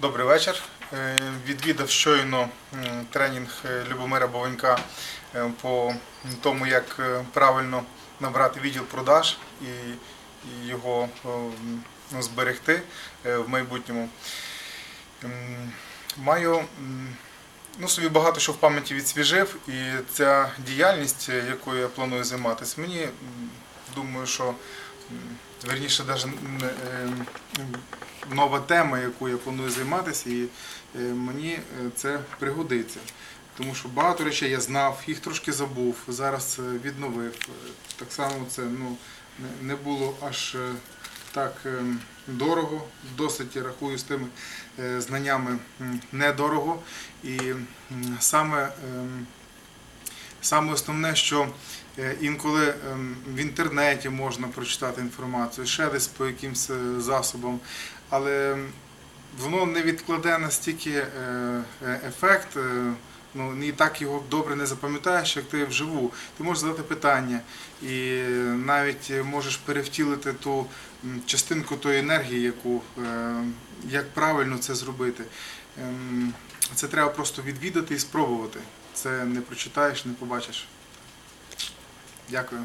Добрий вечір. Е, Відвідав щойно тренінг е, Любомира Бовенька е, по тому, як правильно набрати відділ продаж і його зберегти в майбутньому. Маю ну, собі багато що в пам'яті відсвіжив, і ця діяльність, якою я планую займатися, мені думаю, що верніше навіть нова тема, яку я планую займатися, і е, мені е, це пригодиться. Тому що багато речей я знав, їх трошки забув, зараз е, відновив. Так само це ну, не- було аж так дорого, досить рахую з тими знаннями недорого. І саме, ем, саме основне, що е, інколи ем, в інтернеті можна прочитати інформацію, ще десь по якимсь е, засобам, але воно не відкладе настільки е, ефект. Ну, і так його добре не запам'ятаєш, як ти вживу. Ти можеш задати питання і навіть можеш перевтілити ту частинку тої енергії, яку, як правильно це зробити. Ем, Це треба просто відвідати і спробувати. Це не прочитаєш, не побачиш. Дякую.